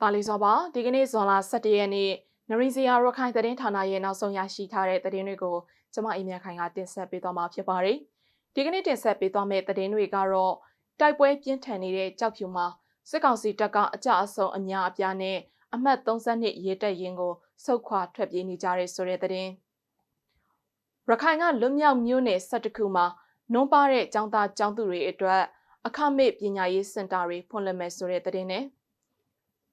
။တာလီစောပါဒီကနေ့ဇွန်လ17ရက်နေ့နရင်းစရာရခိုင်သတင်းဌာနရဲ့နောက်ဆုံးရရှိထားတဲ့သတင်းတွေကိုကျွန်မအိမ်မြခိုင်ကတင်ဆက်ပေးသွားမှာဖြစ်ပါတယ်။ဒီကနေ့တင်ဆက်ပေးသွားမယ့်သတင်းတွေကတော့တိုက်ပွဲပြင်းထန်နေတဲ့ကြောက်ဖြူမှာစစ်ကောင်စီတပ်ကအကြအဆုံအများအပြားနဲ့အမှတ်32ရေတက်ရင်ကိုစုတ်ခွာထွက်ပြေးနေကြတဲ့ဆိုတဲ့သတင်း။ရခိုင်ကလွတ်မြောက်မျိုးနယ်12ခုမှာနုံးပါတဲ့ចောင်းသားចောင်းသူတွေအတွက်အခမဲ့ပညာရေးစင်တာတွေဖွင့်လှစ်မယ်ဆိုတဲ့သတင်းနဲ့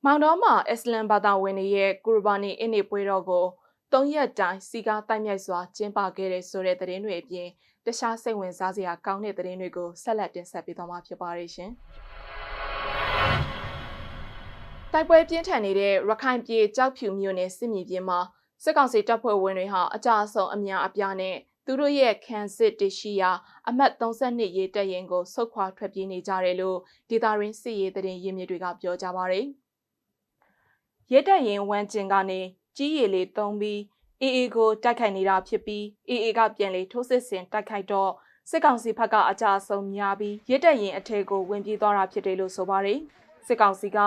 မောင်တော်မှာအစ္စလမ်ဘာသာဝင်တွေရဲ့ကူရဘာနီအင်းနေပွဲတော်ကို၃ရက်တိုင်စီကားတိုက်မြိုက်စွာကျင်းပခဲ့တဲ့ဆိုတဲ့သတင်းတွေအပြင်တခြားစိတ်ဝင်စားစရာကောင်းတဲ့သတင်းတွေကိုဆက်လက်တင်ဆက်ပေးသွားမှာဖြစ်ပါရဲ့ရှင်။တိုက်ပွဲပြင်းထန်နေတဲ့ရခိုင်ပြည်ကြောက်ဖြူမြို့နယ်စစ်မြေပြင်မှာစစ်ကောင်စီတပ်ဖွဲ့ဝင်တွေဟာအကြအဆုံအများအပြားနဲ့သူတို့ရဲ့ခံစစ်တရှိရာအမှတ်32ရေတက်ရင်ကိုဆုတ်ခွာထွက်ပြေးနေကြတယ်လို့ဒေတာရင်းစစ်ရေးတရင်ရင်းမြစ်တွေကပြောကြပါရယ်။ ရေတက်ရင်ဝမ်းကျင်ကနေကြီးရည်လေးတုံးပြီးအေအေကိုတိုက်ခိုက်နေတာဖြစ်ပြီးအေအေကပြန်လေထိုးစစ်ဆင်တိုက်ခိုက်တော့စစ်ကောင်စီဘက်ကအကြအဆုံးများပြီးရစ်တက်ရင်အထက်ကိုဝင်ပြေးသွားတာဖြစ်တယ်လို့ဆိုပါတယ်စစ်ကောင်စီက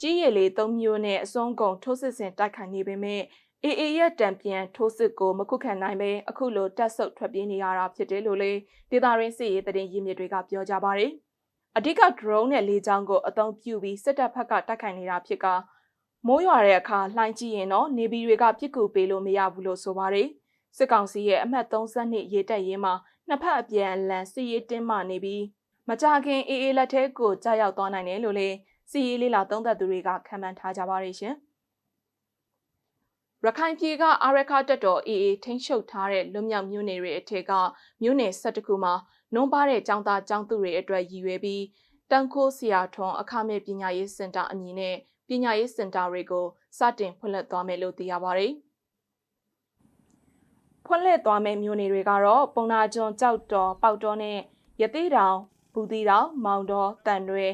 ကြီးရည်လေး၃မျိုးနဲ့အစုံကုန်ထိုးစစ်ဆင်တိုက်ခိုက်နေပေမဲ့အေအေရဲ့တံပြန်ထိုးစစ်ကိုမခုခံနိုင်ပဲအခုလိုတက်ဆုပ်ထွက်ပြေးနေရတာဖြစ်တယ်လို့လေဒေတာရင်းစစ်ရေးတရင်ရင်းမြစ်တွေကပြောကြပါတယ်အဓိက drone နဲ့လေကြောင်းကိုအသုံးပြုပြီးစစ်တပ်ဘက်ကတိုက်ခိုက်နေတာဖြစ်က မိုးရွာတဲ့အခါလှိုင်းကြည့်ရင်တော့နေပြည်တွေကပြစ်ကူပေးလို့မရဘူးလို့ဆိုပါတယ်စစ်ကောင်စီရဲ့အမှတ်32ရေတက်ရေးမှာနှစ်ဖက်အပြန်အလှန်စစ်ရေးတင်းမာနေပြီးမကြခင်အေးအေးလက်ထဲကိုကြားရောက်သွားနိုင်တယ်လို့လေစစ်ရေးလေးလာသုံးသက်သူတွေကခံမှန်းထားကြပါရရှင်။ရခိုင်ပြည်ကအာရခတက်တော်အေးအေးထိန်းချုပ်ထားတဲ့လွတ်မြောက်မြို့နယ်တွေအထက်ကမြို့နယ်၁၁ခုမှာနုံပါတဲ့ចောင်းသားចောင်းသူတွေအတွက်ရည်ရွယ်ပြီးတန်ခိုးဆရာထွန်းအခမဲ့ပညာရေးစင်တာအမည်နဲ့ ပညာရေးစင်တာတွေကိုစတင်ဖွင့်လှစ်သွားမယ်လို့သိရပါတယ်။ဖွင့်လှစ်သွားမယ့်မြို့နယ်တွေကတော့ပုံနာကျွန်းကြောက်တော်ပေါက်တော်နဲ့ရသေးတောင်ဘူးတီတောင်မောင်တော်တန်ရွဲ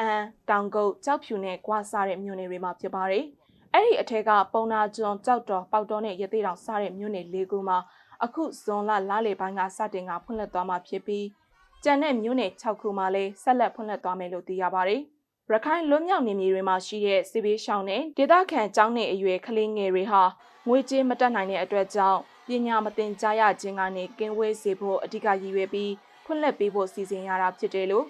အန်တောင်ကုတ်ကြောက်ဖြူနဲ့ကွာစားတဲ့မြို့နယ်တွေမှာဖြစ်ပါတယ်။အဲ့ဒီအထက်ကပုံနာကျွန်းကြောက်တော်ပေါက်တော်နဲ့ရသေးတောင်စတဲ့မြို့နယ်၄ခုမှာအခုဇွန်လလားလေပိုင်းကစတင်ကဖွင့်လှစ်သွားမှာဖြစ်ပြီးကျန်တဲ့မြို့နယ်6ခုမှာလည်းဆက်လက်ဖွင့်လှစ်သွားမယ်လို့သိရပါတယ်။ ရခိုင်လွတ်မြောက်နေမြေတွေမှာရှိတဲ့စစ်ဘေးရှောင်နဲ့ဒေသခံကျောင်းနေအရွယ်ကလေးငယ်တွေဟာငွေကြေးမတက်နိုင်တဲ့အတွက်ကြောင့်ပညာမသင်ကြားရခြင်းကနေကင်းဝေးစေဖို့အဓိကရည်ရွယ်ပြီးဖွင့်လှစ်ပေးဖို့စီစဉ်ရတာဖြစ်တယ်လို့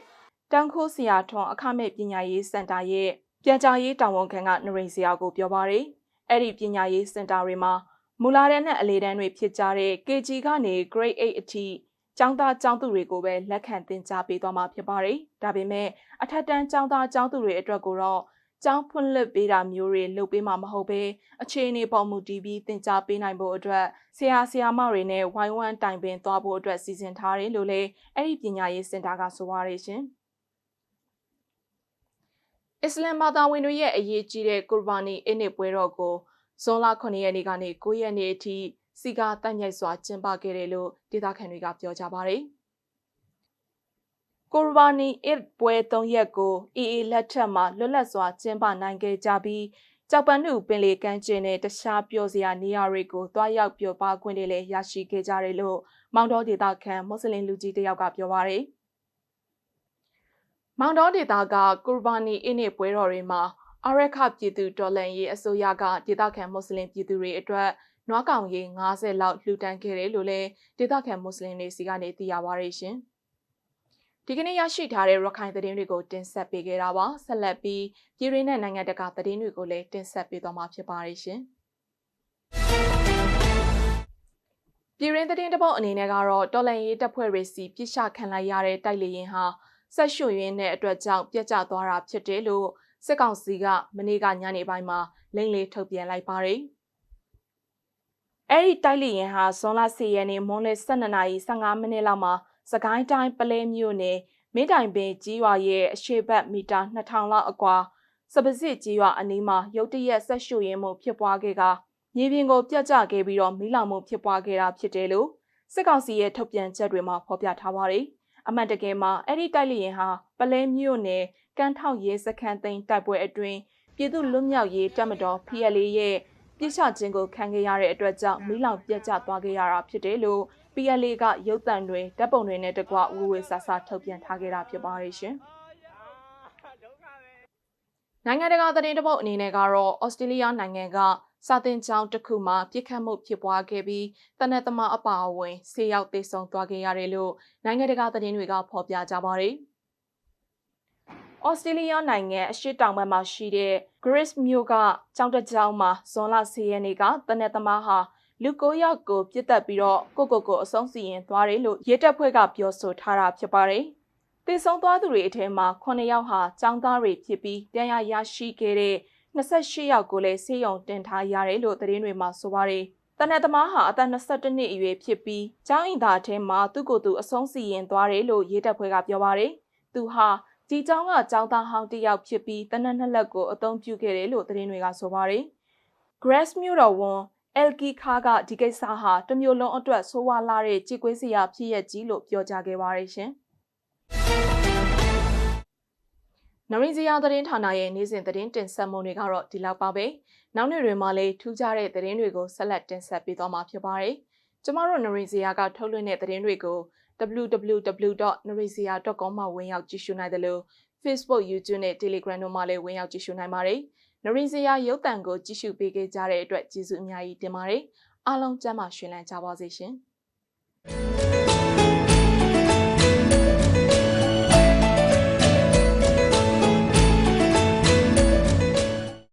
တန်းခိုးဆရာထွန်းအခမဲ့ပညာရေးစင်တာရဲ့ပြန်ကြားရေးတာဝန်ခံကနရိန်စရာကိုပြောပါရယ်အဲ့ဒီပညာရေးစင်တာတွေမှာမူလာတန်းနဲ့အလေတန်းတွေဖြစ်ကြတဲ့ KG ကနေ Grade 8အထိ ကျောင်းသားကျောင်းသူတွေကိုပဲလက်ခံသင်ကြားပေးသွားမှာဖြစ်ပါတယ်။ဒါပေမဲ့အထက်တန်းကျောင်းသားကျောင်းသူတွေအတွက်ကိုတော့ကျောင်းဖွင့်လှစ်ပေးတာမျိုးတွေလုပ်ပေးမှာမဟုတ်ဘဲအခြေအနေပေါ်မူတည်ပြီးသင်ကြားပေးနိုင်ဖို့အတွက်ဆရာဆရာမတွေနဲ့ဝိုင်းဝန်းတိုင်ပင်သွားဖို့အတွက်စီစဉ်ထားတယ်လို့လည်းအဲ့ဒီပညာရေးစင်တာကဆိုပါရရှင်။အစ္စလမ်ဘာသာဝင်တွေရဲ့အရေးကြီးတဲ့ကူရ်ဘာနီအစ်နစ်ပွဲတော်ကိုဇွန်လ9ရက်နေ့ကနေ9ရက်နေ့အထိ စီကာတိုက်မြိုက်စွာကျင်းပခဲ့တယ်လို့ဒေသခံတွေကပြောကြပါတယ်။ကူရ်ဘာနီအစ်ပွဲ3ရက်ကိုအေအေလက်ထက်မှာလွတ်လပ်စွာကျင်းပနိုင်ခဲ့ကြပြီးကြောက်ပန်းနုပင်လေကမ်းခြေနဲ့တခြားပျော်စရာနေရာတွေကိုတွားရောက်ပျော်ပါခွင့်တွေလည်းရရှိခဲ့ကြတယ်လို့မောင်တော်ဒေသခံမွတ်စလင်လူကြီးတယောက်ကပြောပါရယ်။မောင်တော်ဒေသကကူရ်ဘာနီအင်းနေပွဲတော်တွေမှာအရက်ခပြည်သူတော်လှန်ရေးအစိုးရကဒေသခံမွတ်စလင်ပြည်သူတွေအတွက် နွားကောင်ရေ90လောက်လှူဒန်းခဲ့တယ်လို့လည်းဒေသခံမွတ်စလင်တွေစီကနေသိရပါရရှင်။ဒီကနေ့ရရှိထားတဲ့ရခိုင်သတင်းတွေကိုတင်ဆက်ပေးခဲ့တာပါဆက်လက်ပြီးပြည်ရင်းနဲ့နိုင်ငံတကာသတင်းတွေကိုလည်းတင်ဆက်ပေးသွားမှာဖြစ်ပါရရှင်။ပြည်ရင်းသတင်းတပုတ်အနေနဲ့ကတော့တော်လန်ရေးတပ်ဖွဲ့တွေစီပြစ်ရှခံလိုက်ရတဲ့တိုက်လေရင်ဟာဆက်ရွှရင်းတဲ့အတွက်ကြောင့်ပြက်ကျသွားတာဖြစ်တယ်လို့စစ်ကောင်စီကမနေ့ကညနေပိုင်းမှာလိမ့်လေးထုတ်ပြန်လိုက်ပါတယ်။ အဲ့ဒီတိုက်လီရင်ဟာဇွန်လ10ရက်နေ့မွန်းလယ်12:15မိနစ်လောက်မှာစကိုင်းတိုင်းပလဲမြို့နယ်မင်းတိုင်ပင်ကြီးရွာရဲ့အရှိတ်ဘက်မီတာ2000လောက်အကွာစပစစ်ကြီးရွာအနီးမှာရုတ်တရက်ဆက်ရှုရင်းမှုဖြစ်ပွားခဲ့ကမြေပြင်ကိုပြတ်ကျခဲ့ပြီးတော့မီးလောင်မှုဖြစ်ပွားခဲ့တာဖြစ်တယ်လို့စစ်ကောင်စီရဲ့ထုတ်ပြန်ချက်တွေမှာဖော်ပြထားပါတယ်။အမှန်တကယ်မှာအဲ့ဒီတိုက်လျင်ဟာပလဲမြို့နယ်ကန်းထောက်ရဲစခန်းသိမ်းတိုက်ပွဲအတွင်းပြည်သူလွတ်မြောက်ရေးတပ်မတော် PLA ရဲ့ ပြစ်ချခြင်းကိုခံခဲ့ရတဲ့အတွက်ကြောင့်မိလောင်ပြတ်ကျသွားခဲ့ရတာဖြစ်တယ်လို့ PLA ကရုပ်သံတွေဓာတ်ပုံတွေနဲ့တကွဝဝဆဆထုတ်ပြန်ထားခဲ့တာဖြစ်ပါရဲ့ရှင်။နိုင်ငံတကာသတင်းတပုတ်အနေနဲ့ကတော့ဩစတြေးလျနိုင်ငံကစာတင်ကျောင်းတစ်ခုမှာပြစ်ခတ်မှုဖြစ်ပွားခဲ့ပြီးတနက်သမားအပါအဝင်ဆေးရောက်သေဆုံးသွားခဲ့ရတယ်လို့နိုင်ငံတကာသတင်းတွေကဖော်ပြကြပါတယ်။ ဩစတြေးလျနိုင်ငံအရှေ့တောင်ဘက်မှာရှိတဲ့ Grace မြို့ကကျောင်းတစ်ကျောင်းမှာဇွန်လ10ရက်နေ့ကတနက်သမားဟာလူကိုယောက်ကိုပြစ်တက်ပြီးတော့ကိုကိုကိုအဆုံးစီရင်သွားတယ်လို့ရဲတပ်ဖွဲ့ကပြောဆိုထားတာဖြစ်ပါတယ်။တေဆုံးသွားသူတွေအထက်မှာ9ယောက်ဟာចောင်းသားတွေဖြစ်ပြီးတရားရရှိခဲ့တဲ့28ယောက်ကိုလည်းဆေးရုံတင်ထားရတယ်လို့သတင်းတွေမှာဆိုပါတယ်။တနက်သမားဟာအသက်22နှစ်အရွယ်ဖြစ်ပြီးကျောင်းအင်သားအထက်မှာသူ့ကိုယ်သူအဆုံးစီရင်သွားတယ်လို့ရဲတပ်ဖွဲ့ကပြောပါတယ်။သူဟာ ဒီကျောင်းကကျောင်းသားဟောင်းတစ်ယောက်ဖြစ်ပြီးတနက်နှစ်လက်ကိုအသုံးပြုခဲ့တယ်လို့သတင်းတွေကဆိုပါတယ်။ Grass မြို့တော်ဝန်အယ်ကီခါကဒီကိစ္စဟာတမျိုးလုံးအတွက်ဆိုးဝါးလာတဲ့ကြေကွေးစရာဖြစ်ရကြီးလို့ပြောကြားခဲ့ပါတယ်ရှင်။နရင်းစရာသတင်းဌာနရဲ့နေ့စဉ်သတင်းတင်ဆက်မှုတွေကတော့ဒီလောက်ပါပဲ။နောက်နေ့တွေမှာလည်းထူးခြားတဲ့သတင်းတွေကိုဆက်လက်တင်ဆက်ပေးသွားမှာဖြစ်ပါတယ်။ကျမတို့နရင်းစရာကထုတ်လွှင့်တဲ့သတင်းတွေကို www.narizia.com မှာဝင်ရောက်ကြည့်ရှုနိုင်တယ်လို့ Facebook, YouTube နဲ့ Telegram တို့မှာလည်းဝင်ရောက်ကြည့်ရှုနိုင်ပါတယ်။နရင်းစရာရုပ်သံကိုကြည့်ရှုပေးခဲ့ကြတဲ့အတွက်ကျေးဇူးအများကြီးတင်ပါတယ်။အားလုံးကျမ်းမာရှင်လန်းကြပါစေရှင်။